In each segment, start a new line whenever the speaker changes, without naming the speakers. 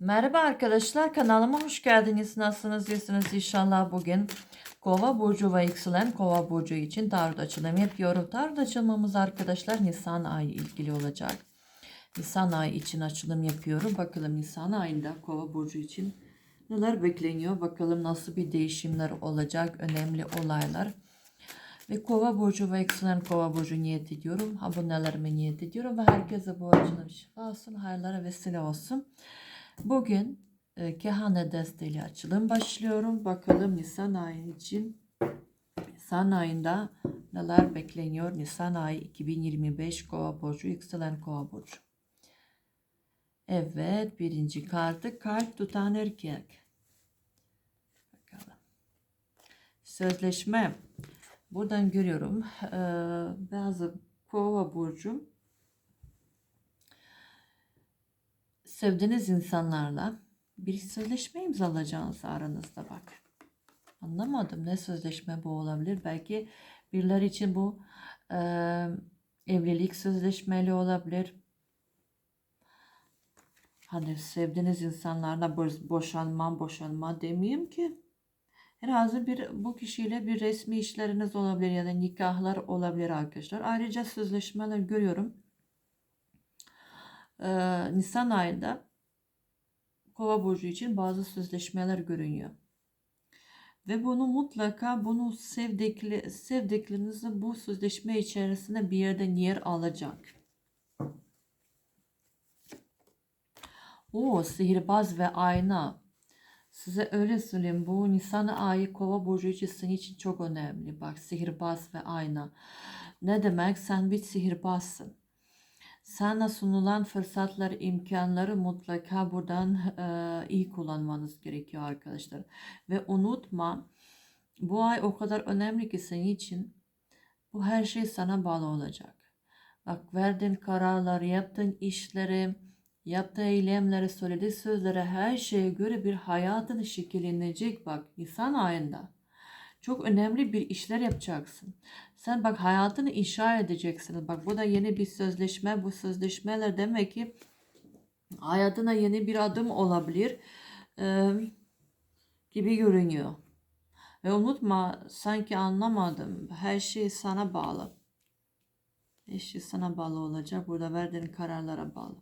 Merhaba arkadaşlar kanalıma hoş geldiniz. Nasılsınız? İyisiniz inşallah bugün. Kova burcu ve yükselen kova burcu için tarot açılımı yapıyorum. Tarot açılmamız arkadaşlar Nisan ayı ilgili olacak. Nisan ayı için açılım yapıyorum. Bakalım Nisan ayında kova burcu için neler bekleniyor. Bakalım nasıl bir değişimler olacak. Önemli olaylar. Ve kova burcu ve yükselen kova burcu niyet ediyorum. Abonelerime niyet ediyorum. Ve herkese bu açılım şifa olsun. Hayırlara vesile olsun. Bugün e, Kehane desteğiyle açılım başlıyorum. Bakalım Nisan ayı için Nisan ayında neler bekleniyor? Nisan ayı 2025 Kova burcu, yükselen Kova burcu. Evet, birinci kartı kalp tutan erkek. Bakalım. Sözleşme. Buradan görüyorum. e, bazı Kova burcu sevdiğiniz insanlarla bir sözleşme imzalayacağınız aranızda bak. Anlamadım ne sözleşme bu olabilir. Belki birileri için bu e, evlilik sözleşmeli olabilir. Hani sevdiğiniz insanlarla bo- boşanma boşanma demeyeyim ki. Herhalde bir bu kişiyle bir resmi işleriniz olabilir ya da nikahlar olabilir arkadaşlar. Ayrıca sözleşmeler görüyorum. Ee, Nisan ayında Kova burcu için bazı sözleşmeler görünüyor. Ve bunu mutlaka bunu sevdikli, sevdiklerinizin bu sözleşme içerisinde bir yerden yer alacak. O sihirbaz ve ayna. Size öyle söyleyeyim bu Nisan ayı kova burcu için senin için çok önemli. Bak sihirbaz ve ayna. Ne demek? Sen bir sihirbazsın. Sana sunulan fırsatları, imkanları mutlaka buradan e, iyi kullanmanız gerekiyor arkadaşlar. Ve unutma bu ay o kadar önemli ki senin için bu her şey sana bağlı olacak. Bak verdiğin kararlar, yaptığın işleri, yaptığın eylemleri, söylediği sözlere her şeye göre bir hayatın şekillenecek bak Nisan ayında. Çok önemli bir işler yapacaksın. Sen bak hayatını inşa edeceksin. Bak bu da yeni bir sözleşme. Bu sözleşmeler demek ki hayatına yeni bir adım olabilir e, gibi görünüyor. Ve unutma sanki anlamadım. Her şey sana bağlı. Her şey sana bağlı olacak. Burada verdiğin kararlara bağlı.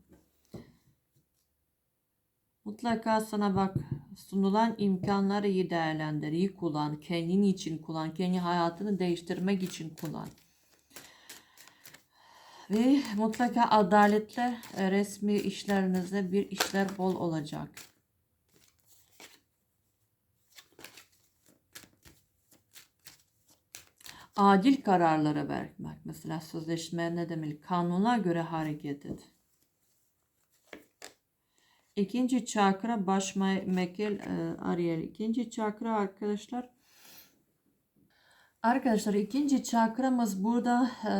Mutlaka sana bak sunulan imkanları iyi değerlendir, iyi kullan, kendin için kullan, kendi hayatını değiştirmek için kullan. Ve mutlaka adaletle resmi işlerinizde bir işler bol olacak. Adil kararlara vermek. Mesela sözleşme ne demek? Kanuna göre hareket et. İkinci çakra baş mekel e, Ariel. İkinci çakra arkadaşlar. Arkadaşlar ikinci çakramız burada e,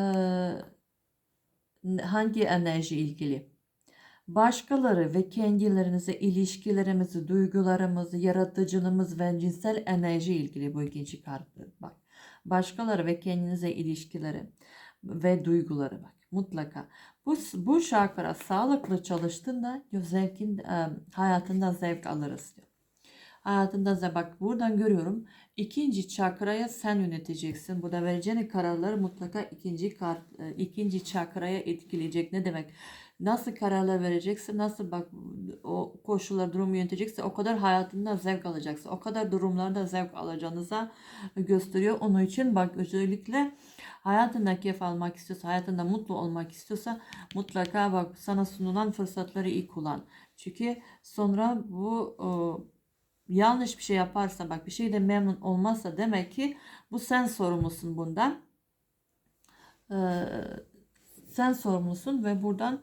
hangi enerji ilgili? Başkaları ve kendilerinize ilişkilerimizi, duygularımızı, yaratıcılığımız ve cinsel enerji ilgili bu ikinci kart. Bak. Başkaları ve kendinize ilişkileri ve duyguları bak. Mutlaka. Bu, bu şarkıra sağlıklı çalıştığında diyor, zevkin, e, hayatında zevk alırız diyor. Hayatında zevk. Bak buradan görüyorum. İkinci çakraya sen yöneteceksin. Burada vereceğin kararları mutlaka ikinci kart, e, ikinci çakraya etkileyecek. Ne demek? Nasıl kararlar vereceksin, nasıl bak o koşullar durumu yönetecekse o kadar hayatında zevk alacaksın. O kadar durumlarda zevk alacağınıza gösteriyor. Onun için bak özellikle hayatında keyif almak istiyorsa, hayatında mutlu olmak istiyorsa mutlaka bak sana sunulan fırsatları iyi kullan. Çünkü sonra bu o, yanlış bir şey yaparsa bak bir şeyde memnun olmazsa demek ki bu sen sorumlusun bundan. Ee, sen sorumlusun ve buradan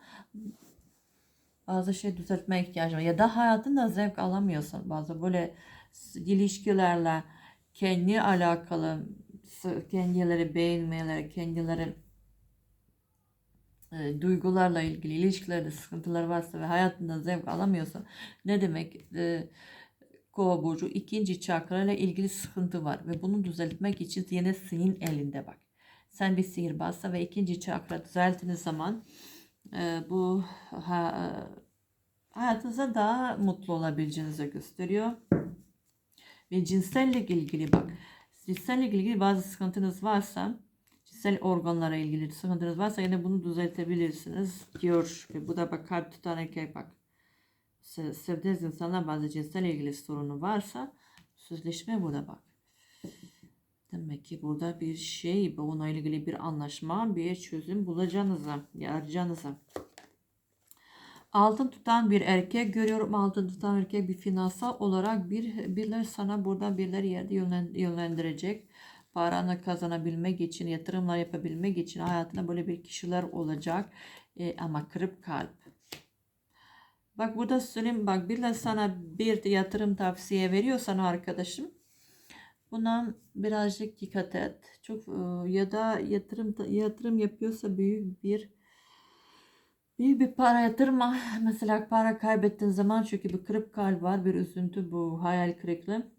bazı şey düzeltmeye ihtiyacın var. Ya da hayatında zevk alamıyorsun bazı böyle ilişkilerle kendi alakalı kendileri beğenmeleri, kendileri e, duygularla ilgili ilişkilerde sıkıntılar varsa ve hayatında zevk alamıyorsa ne demek e, kova burcu ikinci çakra ile ilgili sıkıntı var ve bunu düzeltmek için yine senin elinde bak. Sen bir sihirbazsa ve ikinci çakra düzelttiğiniz zaman e, bu ha, hayatınızda daha mutlu olabileceğinizi gösteriyor. Ve cinselle ilgili bak. Cinselle ilgili bazı sıkıntınız varsa cinsel organlara ilgili sıkıntınız varsa yine bunu düzeltebilirsiniz diyor. Ve bu da bak kalp tutan erkek bak. Se- Sevdiğiniz insanlar bazı cinsel ilgili sorunu varsa sözleşme burada bak. Demek ki burada bir şey, bununla ilgili bir anlaşma, bir çözüm bulacağınıza, yarayacağınıza. Altın tutan bir erkek görüyorum. Altın tutan erkek bir finansal olarak bir biriler sana burada biriler yerde yönlen- yönlendirecek. Paranı kazanabilmek için, yatırımlar yapabilmek için hayatına böyle bir kişiler olacak. E, ama kırıp kalp. Bak burada söyleyeyim bak birileri sana bir yatırım tavsiye veriyor sana arkadaşım. Buna birazcık dikkat et. Çok e, ya da yatırım yatırım yapıyorsa büyük bir büyük bir para yatırma. Mesela para kaybettiğin zaman çünkü bir kırık kalp var, bir üzüntü bu hayal kırıklığı.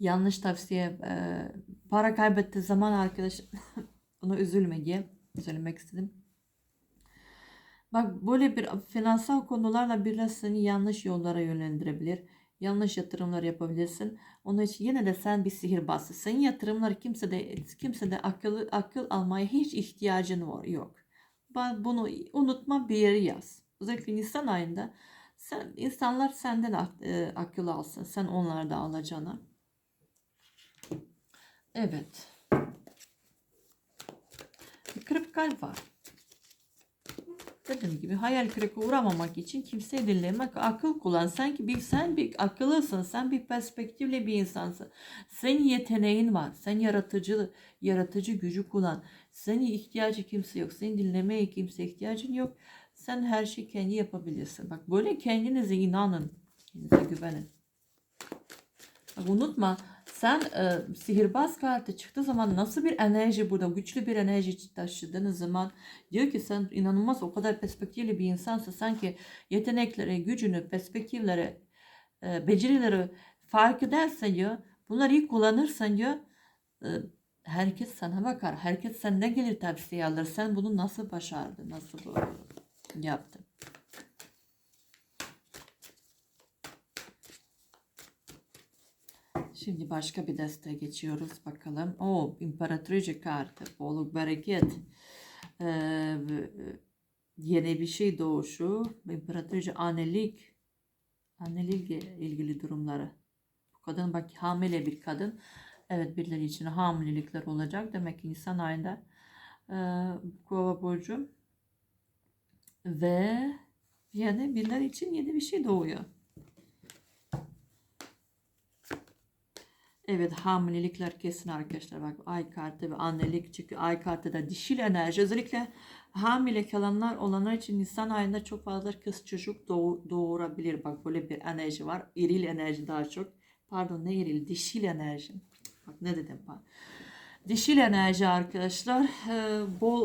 Yanlış tavsiye e, para kaybettiği zaman arkadaş ona üzülme diye söylemek istedim. Bak böyle bir finansal konularla biraz yanlış yollara yönlendirebilir. Yanlış yatırımlar yapabilirsin. Onun için yine de sen bir sihirbazsın. Senin yatırımlar kimse de kimse de akıl akıl almaya hiç ihtiyacın var yok. Bunu unutma bir yere yaz. Özellikle Nisan ayında sen insanlar senden e, akıl alsın. Sen onlardan alacağına. Evet. Bir kırık kalp var. Dediğim gibi hayal kırıklığı uğramamak için kimseyi dinlemek, akıl kullan. Sanki bir, sen bir akıllısın, sen bir perspektifli bir insansın. Senin yeteneğin var, sen yaratıcı, yaratıcı gücü kullan. Senin ihtiyacı kimse yok, senin dinlemeye kimse ihtiyacın yok. Sen her şeyi kendi yapabilirsin. Bak böyle kendinize inanın, kendinize güvenin. Bak unutma, sen e, sihirbaz kartı çıktığı zaman nasıl bir enerji burada, güçlü bir enerji taşıdığın zaman diyor ki sen inanılmaz o kadar perspektifli bir insansın. Sanki yetenekleri, gücünü, perspektifleri, e, becerileri fark edersen diyor, bunları iyi kullanırsan diyor, e, herkes sana bakar. Herkes senden gelir tavsiye alır. Sen bunu nasıl başardın, nasıl yaptın? Şimdi başka bir deste geçiyoruz bakalım. O imparatoriçe kartı. Bolluk bereket. Ee, yeni bir şey doğuşu. İmparatoriçe annelik. Annelikle ilgili durumları. Bu kadın bak hamile bir kadın. Evet birileri için hamilelikler olacak. Demek ki Nisan ayında e, Kova burcu ve yani birileri için yeni bir şey doğuyor. Evet hamilelikler kesin arkadaşlar. Bak ay kartı ve annelik çünkü ay kartı da dişil enerji. Özellikle hamile kalanlar olanlar için Nisan ayında çok fazla kız çocuk doğu- doğurabilir. Bak böyle bir enerji var. Eril enerji daha çok. Pardon ne eril? Dişil enerji. Bak ne dedim ben dişil enerji arkadaşlar. E, bol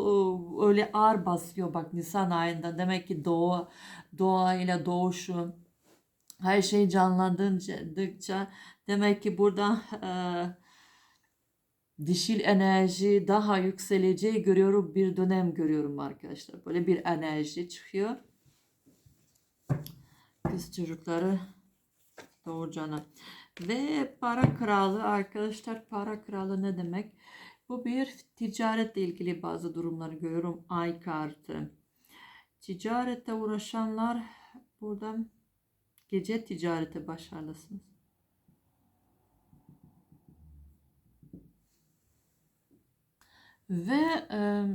e, öyle ağır basıyor bak Nisan ayında. Demek ki doğa doğayla doğuşu her şey canlandıkça demek ki burada e, dişil enerji daha yükseleceği görüyorum bir dönem görüyorum arkadaşlar. Böyle bir enerji çıkıyor. Kız çocukları doğuracağına. Ve para kralı arkadaşlar para kralı ne demek? Bu bir ticaretle ilgili bazı durumları görüyorum. Ay kartı. Ticarette uğraşanlar burada gece ticarete başarılısınız. Ve e,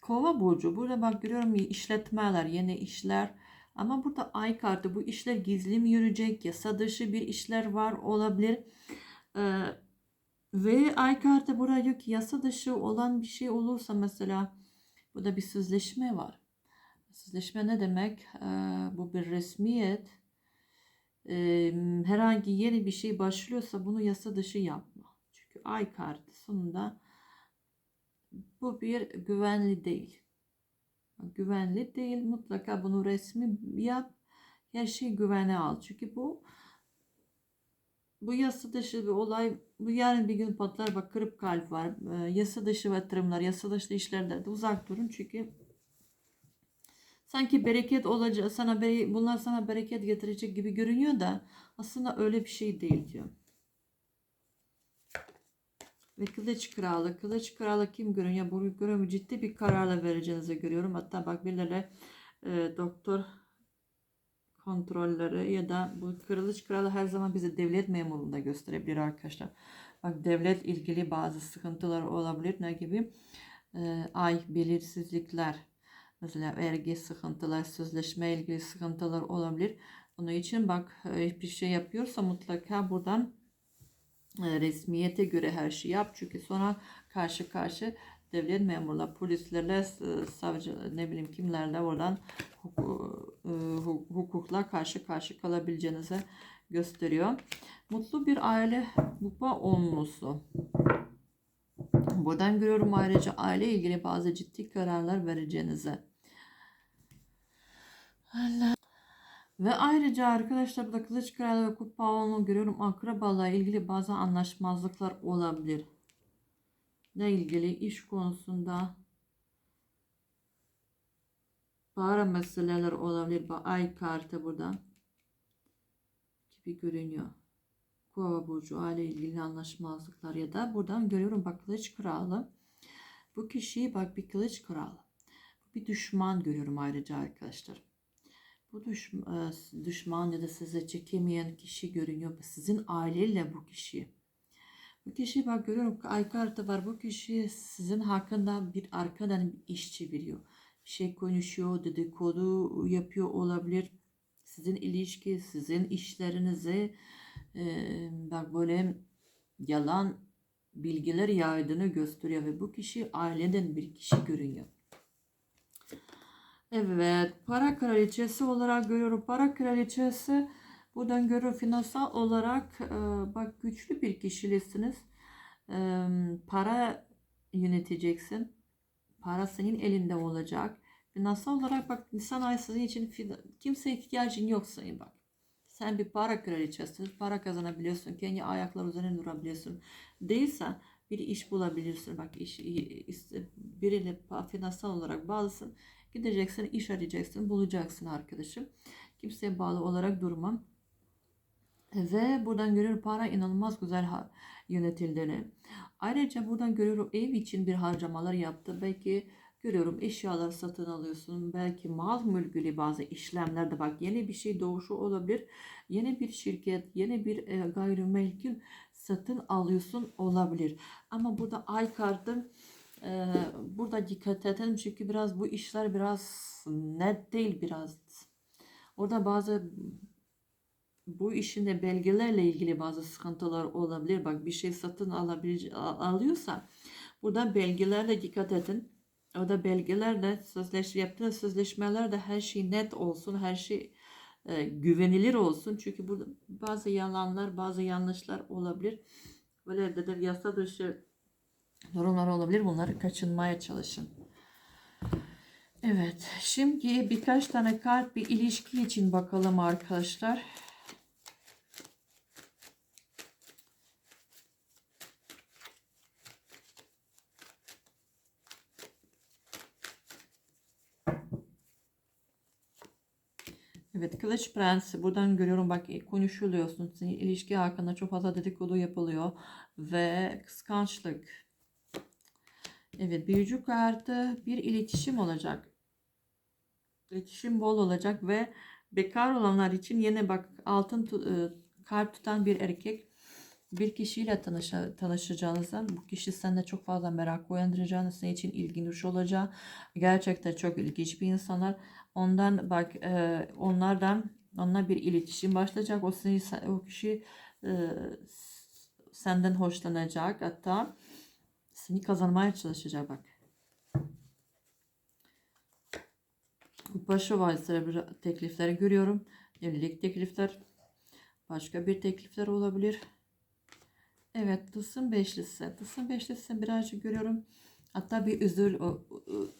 Kova burcu burada bak görüyorum işletmeler, yeni işler ama burada ay kartı bu işler gizli mi yürüyecek, yasa dışı bir işler var olabilir. E, ve ay kartı burada diyor ki yasa dışı olan bir şey olursa mesela burada bir sözleşme var. Sözleşme ne demek? E, bu bir resmiyet. E, herhangi yeni bir şey başlıyorsa bunu yasa dışı yapma. Çünkü ay kartı sonunda bu bir güvenli değil. Güvenli değil. Mutlaka bunu resmi yap. Her şeyi güvene al. Çünkü bu bu yasa dışı bir olay. Bu yarın bir gün patlar. Bak kırıp kalp var. Ee, yasa dışı yatırımlar, yasa dışı işlerden de uzak durun. Çünkü Sanki bereket olacak, sana bunlar sana bereket getirecek gibi görünüyor da aslında öyle bir şey değil diyor. Ve kılıç kralı. Kılıç kralı kim görünüyor? Bu görüyorum ciddi bir kararla vereceğinizi görüyorum. Hatta bak birileri e, doktor kontrolleri ya da bu kılıç kralı her zaman bizi devlet memurunda gösterebilir arkadaşlar. Bak devlet ilgili bazı sıkıntılar olabilir. Ne gibi? E, ay belirsizlikler. Mesela vergi sıkıntılar, sözleşme ilgili sıkıntılar olabilir. Onun için bak e, bir şey yapıyorsa mutlaka buradan resmiyete göre her şeyi yap. Çünkü sonra karşı karşı devlet memurla, polislerle, e, savcı ne bileyim kimlerle oradan e, hu- hukukla karşı karşı kalabileceğinizi gösteriyor. Mutlu bir aile baba olması. Buradan görüyorum ayrıca aile ilgili bazı ciddi kararlar vereceğinizi. Allah. Ve ayrıca arkadaşlar burada Kılıç Kralı ve Kupa Oğlu'nu görüyorum. Akrabalarla ilgili bazı anlaşmazlıklar olabilir. Ne ilgili? iş konusunda para meseleler olabilir. Ay kartı burada gibi görünüyor. Kova burcu aile ilgili anlaşmazlıklar ya da buradan görüyorum bak Kılıç Kralı. Bu kişiyi bak bir Kılıç Kralı. Bir düşman görüyorum ayrıca arkadaşlar. Bu düş, e, düşman ya da size çekemeyen kişi görünüyor. Sizin aileyle bu kişi. Bu kişi bak görüyorum ay kartı var. Bu kişi sizin hakkında bir arkadan bir iş çeviriyor. Bir şey konuşuyor, dedikodu yapıyor olabilir. Sizin ilişki, sizin işlerinize e, bak böyle yalan bilgiler yaydığını gösteriyor ve bu kişi aileden bir kişi görünüyor. Evet, para kraliçesi olarak görüyorum. Para kraliçesi buradan görüyorum finansal olarak e, bak güçlü bir kişilisiniz. E, para yöneteceksin. Para senin elinde olacak. Finansal olarak bak Nisan ayı sizin için kimseye ihtiyacın yok sayın bak. Sen bir para kraliçesisin. Para kazanabiliyorsun. Kendi ayaklar üzerine durabiliyorsun. Değilse bir iş bulabilirsin. Bak iş, biriyle finansal olarak bağlısın. Gideceksin, iş arayacaksın, bulacaksın arkadaşım. Kimseye bağlı olarak durmam. Ve buradan görüyorum para inanılmaz güzel yönetildiğini. Ayrıca buradan görüyorum ev için bir harcamalar yaptı. Belki görüyorum eşyalar satın alıyorsun. Belki mal mülküyle bazı işlemlerde bak yeni bir şey doğuşu olabilir. Yeni bir şirket, yeni bir e, gayrimenkul satın alıyorsun olabilir. Ama burada ay kartı ee, burada dikkat edelim çünkü biraz bu işler biraz net değil biraz. Orada bazı bu işinde belgelerle ilgili bazı sıkıntılar olabilir. Bak bir şey satın alabilir, al- alıyorsa burada belgelerle dikkat edin. Orada belgelerle sözleşme yaptığınız sözleşmelerde her şey net olsun, her şey e, güvenilir olsun. Çünkü burada bazı yalanlar, bazı yanlışlar olabilir. Böyle de yasa dışı durumlar olabilir. Bunları kaçınmaya çalışın. Evet. Şimdi birkaç tane kart bir ilişki için bakalım arkadaşlar. Evet Kılıç Prensi buradan görüyorum bak konuşuluyorsun. Senin ilişki hakkında çok fazla dedikodu yapılıyor. Ve kıskançlık. Evet büyücü kartı bir iletişim olacak. İletişim bol olacak ve bekar olanlar için yine bak altın tu- e, kart tutan bir erkek bir kişiyle tanışa, tanışacağınızdan bu kişi sende çok fazla merak uyandıracağını senin için ilginç olacağı gerçekten çok ilginç bir insanlar. Ondan bak e, onlardan onunla bir iletişim başlayacak. O seni o kişi e, senden hoşlanacak. Hatta seni kazanmaya çalışacak bak. Başı var teklifleri görüyorum. Evlilik teklifler. Başka bir teklifler olabilir. Evet tılsım beşlisi. Tılsım beşlisi birazcık görüyorum. Hatta bir özür,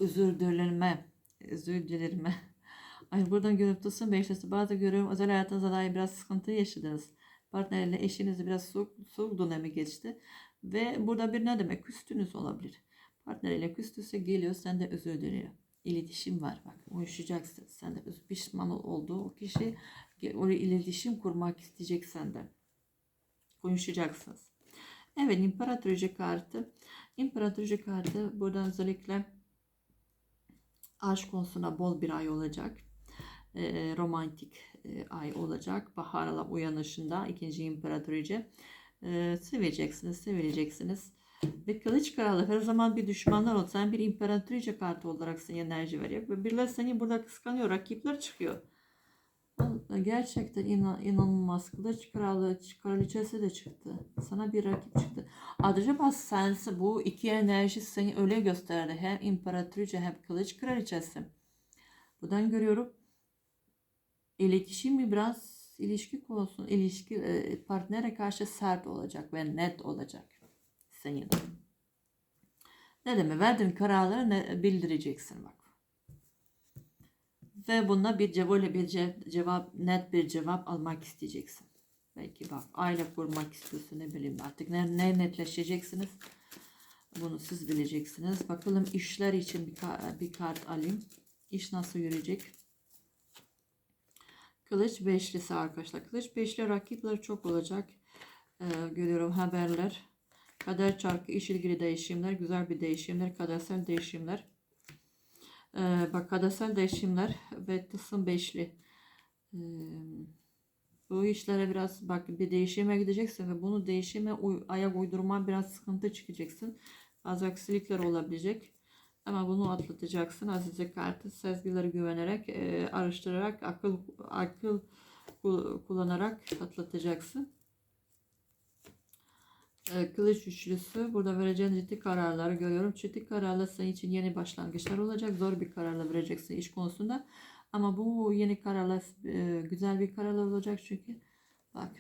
özür dilenme. Özür dilerim. Ay buradan görüyorum tılsım beşlisi. Bazı görüyorum özel hayatınızda dair biraz sıkıntı yaşadınız. Partnerle eşinizle biraz soğuk, soğuk dönemi geçti. Ve burada bir ne demek? Küstünüz olabilir. Partneriyle küstüse geliyor sen de özür diliyor. iletişim var bak uyuşacaksın sen de pişman olduğu o kişi oraya iletişim kurmak isteyecek senden konuşacaksınız. Evet imparatoriçe kartı imparatoriçe kartı buradan özellikle aşk konusuna bol bir ay olacak. E, romantik e, ay olacak. Baharla uyanışında ikinci imparatoriçe e, seveceksiniz, sevileceksiniz. Ve kılıç kralı her zaman bir düşmanlar ol. Sen bir imparatoriçe kartı olarak sana enerji veriyor. Ve birileri seni burada kıskanıyor. Rakipler çıkıyor. Gerçekten inan, inanılmaz. Kılıç kralı, kraliçesi de çıktı. Sana bir rakip çıktı. Acaba sense bu iki enerji seni öyle gösterdi. Hem imparatoriçe hem kılıç kraliçesi. Buradan görüyorum. İletişimi biraz ilişki konusu, ilişki e, partnere karşı sert olacak ve net olacak senin. Ne demek? Verdiğin kararları ne, bildireceksin bak. Ve buna bir cevap, bir ce- cevap, net bir cevap almak isteyeceksin. Belki bak aile kurmak istiyorsun ne bileyim artık ne, ne netleşeceksiniz. Bunu siz bileceksiniz. Bakalım işler için bir, bir kart alayım. İş nasıl yürüyecek? Kılıç beşlisi arkadaşlar. Kılıç beşli rakipler çok olacak. Ee, görüyorum haberler. Kader çarkı iş ilgili değişimler. Güzel bir değişimler. Kadersel değişimler. Ee, bak kadersel değişimler ve tılsım beşli. Ee, bu işlere biraz bak bir değişime gideceksin ve bunu değişime uy- ayak uydurman biraz sıkıntı çıkacaksın. Bazı aksilikler olabilecek. Ama bunu atlatacaksın. Azize kartı sezgilere güvenerek, e, araştırarak, akıl akıl ku- kullanarak atlatacaksın. E, kılıç üçlüsü. Burada vereceğin ciddi kararları görüyorum. Ciddi kararlar senin için yeni başlangıçlar olacak. Zor bir kararla vereceksin iş konusunda. Ama bu yeni kararlar e, güzel bir kararlar olacak çünkü bak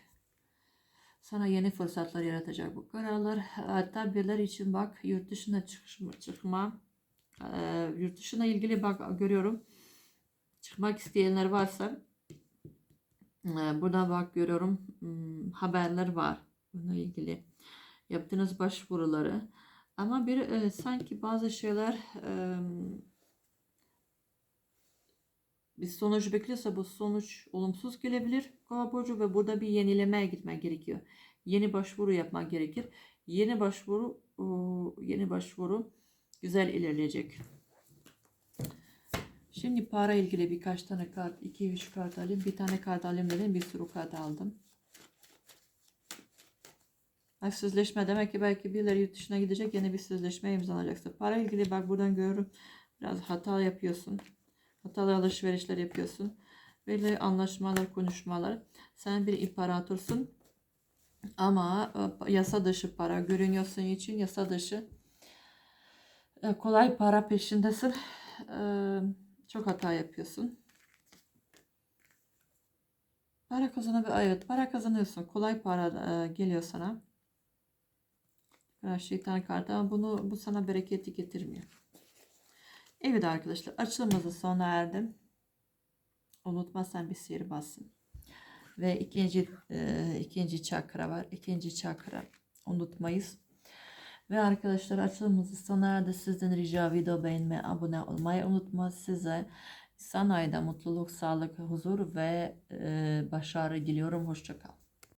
sana yeni fırsatlar yaratacak bu kararlar. Hatta birileri için bak yurt dışına çıkma, çıkma e, yurt dışına ilgili bak görüyorum. Çıkmak isteyenler varsa e, buradan bak görüyorum hmm, haberler var bununla ilgili. Yaptığınız başvuruları. Ama bir e, sanki bazı şeyler e, bir sonuç bekliyorsa bu sonuç olumsuz gelebilir kova burcu ve burada bir yenilemeye gitmek gerekiyor. Yeni başvuru yapmak gerekir. Yeni başvuru yeni başvuru güzel ilerleyecek. Şimdi para ilgili birkaç tane kart, 2-3 kart alayım. Bir tane kart alayım dedim, bir sürü kart aldım. Bak sözleşme demek ki belki birileri yurt dışına gidecek yeni bir sözleşme imzalayacaksın. Para ilgili bak buradan görüyorum. Biraz hata yapıyorsun. Hatalı alışverişler yapıyorsun. Böyle anlaşmalar, konuşmalar. Sen bir imparatorsun. Ama e, yasa dışı para görünüyorsun için yasa dışı kolay para peşindesin. E, Çok hata yapıyorsun. Para kazanabilir. Evet, para kazanıyorsun. Kolay para e, geliyor sana. Şeytan kartı ama bunu bu sana bereketi getirmiyor. Evet arkadaşlar açılımımızı sona erdim. Unutmazsan bir sihir bassın. Ve ikinci e, ikinci çakra var. İkinci çakra unutmayız. Ve arkadaşlar açılımımızı sona erdi. Sizden rica video beğenmeyi, abone olmayı unutma. Size sanayide mutluluk, sağlık, huzur ve e, başarı diliyorum. Hoşçakal.